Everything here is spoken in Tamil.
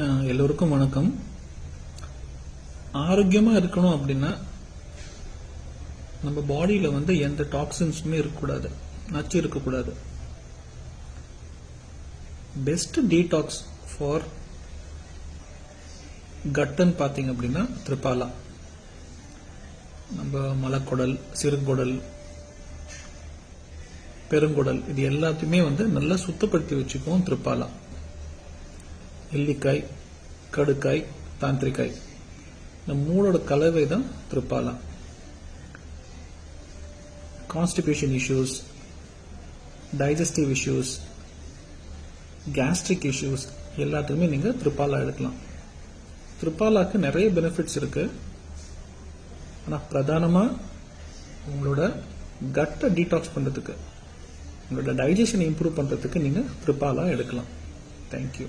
எல்லோருக்கும் வணக்கம். ஆரோக்கியமாக இருக்கணும் அப்படின்னா நம்ம பாடியில் வந்து எந்த டாக்ஸின்ஸுமே இருக்கக்கூடாது. நச்சு இருக்கக்கூடாது. பெஸ்ட் டீடாக்ஸ் ஃபார் கட்டன் பார்த்தீங்க அப்படின்னா திரிபாலா நம்ம மலக்குடல் சிறுகுடல் பெருங்குடல் இது எல்லாத்தையுமே வந்து நல்லா சுத்தப்படுத்தி வச்சுக்குவோம் திரிபாலா நெல்லிக்காய் கடுக்காய் தாந்திரிக்காய். இந்த மூணோட கலவை தான் Triphala constipation issues digestive issues gastric issues எல்லாத்துக்குமே நீங்கள் திரிபாலா எடுக்கலாம். திரிபாலாக்கு நிறைய பெனிஃபிட்ஸ் இருக்கு. ஆனால் பிரதானமாக உங்களோட கட்டை டீடாக்ஸ் பண்ணுறதுக்கு உங்களோட டைஜஷனை இம்ப்ரூவ் பண்ணுறதுக்கு நீங்கள் திரிபாலா எடுக்கலாம். தேங்க்யூ